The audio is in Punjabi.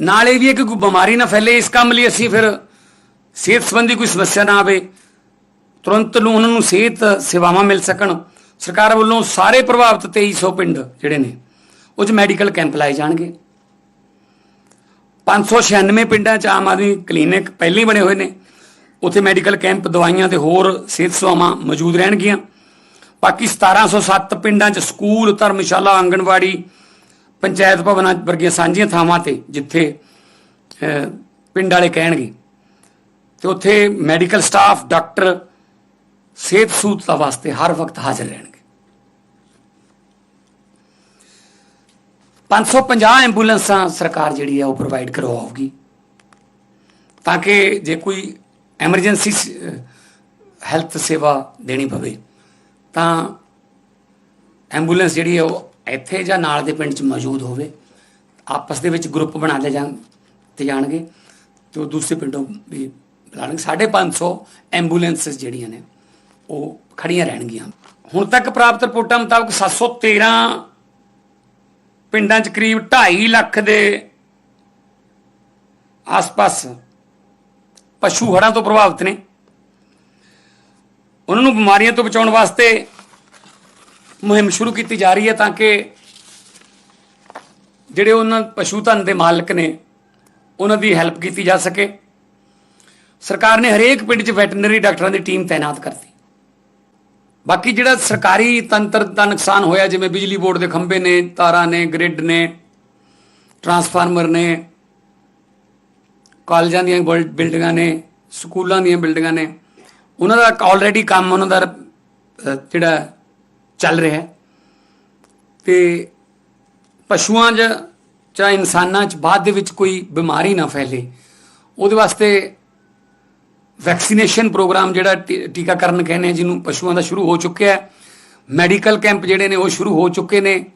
ਨਾਲ ਇਹ ਵੀ ਹੈ ਕਿ ਕੋਈ ਬਿਮਾਰੀ ਨਾ ਫੈਲੇ, ਇਸ ਕੰਮ ਲਈ ਅਸੀਂ ਫਿਰ ਸਿਹਤ ਸੰਬੰਧੀ ਕੋਈ ਸਮੱਸਿਆ ਨਾ ਆਵੇ। ਤੁਰੰਤ ਨੂੰ ਉਹਨਾਂ ਨੂੰ ਸਿਹਤ ਸੇਵਾਵਾਂ ਮਿਲ ਸਕਣ। ਸਰਕਾਰ ਵੱਲੋਂ ਸਾਰੇ ਪ੍ਰਭਾਵਿਤ 2300 ਪਿੰਡ ਜਿਹੜੇ ਨੇ, ਉਹ 'ਚ ਮੈਡੀਕਲ ਕੈਂਪ ਲਾਏ ਜਾਣਗੇ। 596 ਪਿੰਡਾਂ 'ਚ ਆਮ ਆਦਮੀ ਕਲੀਨਿਕ ਪਹਿਲਾਂ ਹੀ ਬਣੇ ਹੋਏ ਨੇ। ਉੱਥੇ ਮੈਡੀਕਲ ਕੈਂਪ, ਦਵਾਈਆਂ ਤੇ ਹੋਰ ਸਿਹਤ ਸੇਵਾਵਾਂ ਮੌਜੂਦ ਰਹਿਣਗੀਆਂ। ਬਾਕੀ 1707 ਪਿੰਡਾਂ 'ਚ ਸਕੂਲ, ਧਰਮਸ਼ਾਲਾ, ਆਂਗਣਵਾੜੀ ਪੰਚਾਇਤ ਭਵਨਾਂ ਵਰਗੀਆਂ ਸਾਂਝੀਆਂ ਥਾਵਾਂ ਤੇ ਜਿੱਥੇ ਪਿੰਡ ਵਾਲੇ ਕਹਿਣਗੇ, ਤੇ ਉੱਥੇ ਮੈਡੀਕਲ ਸਟਾਫ, ਡਾਕਟਰ, ਸਿਹਤ ਸਹੂਲਤਾਂ ਵਾਸਤੇ ਹਰ ਵਕਤ ਹਾਜ਼ਰ ਰਹਿਣਗੇ। 550 ਐਂਬੂਲੈਂਸਾਂ ਸਰਕਾਰ ਜਿਹੜੀ ਆ ਉਹ ਪ੍ਰੋਵਾਈਡ ਕਰਵਾਉਗੀ। ਤਾਂ ਕਿ ਜੇ ਕੋਈ ਐਮਰਜੈਂਸੀ ਹੈਲਥ ਸੇਵਾ ਦੇਣੀ ਪਵੇ, ਤਾਂ ਐਂਬੂਲੈਂਸ ਜਿਹੜੀ ਹੈ ਉਹ ਇੱਥੇ ਜਾਂ ਨਾਲ ਦੇ ਪਿੰਡ 'ਚ ਮੌਜੂਦ ਹੋਵੇ, ਆਪਸ ਦੇ ਵਿੱਚ ਗਰੁੱਪ ਬਣਾ ਲਏ ਜਾਣ, ਤੇ ਜਾਣਗੇ, ਤੇ ਉਹ ਦੂਸਰੇ ਪਿੰਡੋਂ ਵੀ ਬੁਲਾਣਗੇ 550 ਐਂਬੂਲੈਂਸਸ ਜਿਹੜੀਆਂ ਨੇ, ਉਹ ਖੜੀਆਂ ਰਹਿਣਗੀਆਂ। ਹੁਣ ਤੱਕ ਪ੍ਰਾਪਤ ਰਿਪੋਰਟਾਂ ਮੁਤਾਬਕ 713 ਪਿੰਡਾਂ 'ਚ ਕਰੀਬ 2.5 ਲੱਖ ਦੇ ਆਸ-ਪਾਸ ਪਸ਼ੂ ਹੜ੍ਹਾਂ ਤੋਂ ਪ੍ਰਭਾਵਿਤ ਨੇ। ਉਹਨਾਂ ਨੂੰ ਬਿਮਾਰੀਆਂ ਤੋਂ ਬਚਾਉਣ ਵਾਸਤੇ ਮੁਹਿੰਮ ਸ਼ੁਰੂ ਕੀਤੀ ਜਾ ਰਹੀ ਹੈ ਤਾਂ ਕਿ ਜਿਹੜੇ ਉਹਨਾਂ ਪਸ਼ੂ ਧਨ ਦੇ ਮਾਲਕ ਨੇ, ਉਹਨਾਂ ਦੀ ਹੈਲਪ ਕੀਤੀ ਜਾ ਸਕੇ। ਸਰਕਾਰ ਨੇ ਹਰੇਕ ਪਿੰਡ 'ਚ ਵੈਟਰਨਰੀ ਡਾਕਟਰਾਂ ਦੀ ਟੀਮ ਤਾਇਨਾਤ ਕਰਤੀ। ਬਾਕੀ ਜਿਹੜਾ ਸਰਕਾਰੀ ਤੰਤਰ ਦਾ ਨੁਕਸਾਨ ਹੋਇਆ, ਜਿਵੇਂ ਬਿਜਲੀ ਬੋਰਡ ਦੇ ਖੰਭੇ ਨੇ, ਤਾਰਾਂ ਨੇ ਗ੍ਰਿਡ ਨੇ ਟਰਾਂਸਫਾਰਮਰ ਨੇ, ਕਾਲਜਾਂ ਦੀਆਂ ਬਿਲ- ਬਿਲਡਿੰਗਾਂ ਨੇ, ਸਕੂਲਾਂ ਦੀਆਂ ਬਿਲਡਿੰਗਾਂ ਨੇ, ਉਹਨਾਂ ਦਾ ਆਲਰੇਡੀ ਕੰਮ, ਉਹਨਾਂ ਦਾ ਜਿਹੜਾ ਚੱਲ ਰਿਹਾ ਹੈ। ਤੇ ਪਸ਼ੂਆਂ 'ਚ ਜਾਂ ਇਨਸਾਨਾਂ 'ਚ ਬਾਅਦ ਦੇ ਵਿੱਚ ਕੋਈ ਬਿਮਾਰੀ ਨਾ ਫੈਲੇ। ਉਹਦੇ ਵਾਸਤੇ ਵੈਕਸੀਨੇਸ਼ਨ ਪ੍ਰੋਗਰਾਮ ਜਿਹੜਾ ਟੀ- ਟੀਕਾਕਰਨ ਕਹਿੰਦੇ ਜਿਹਨੂੰ ਪਸ਼ੂਆਂ ਦਾ ਸ਼ੁਰੂ ਹੋ ਚੁੱਕਿਆ ਹੈ। ਮੈਡੀਕਲ ਕੈਂਪ ਜਿਹੜੇ ਨੇ ਉਹ ਸ਼ੁਰੂ ਹੋ ਚੁੱਕੇ ਨੇ।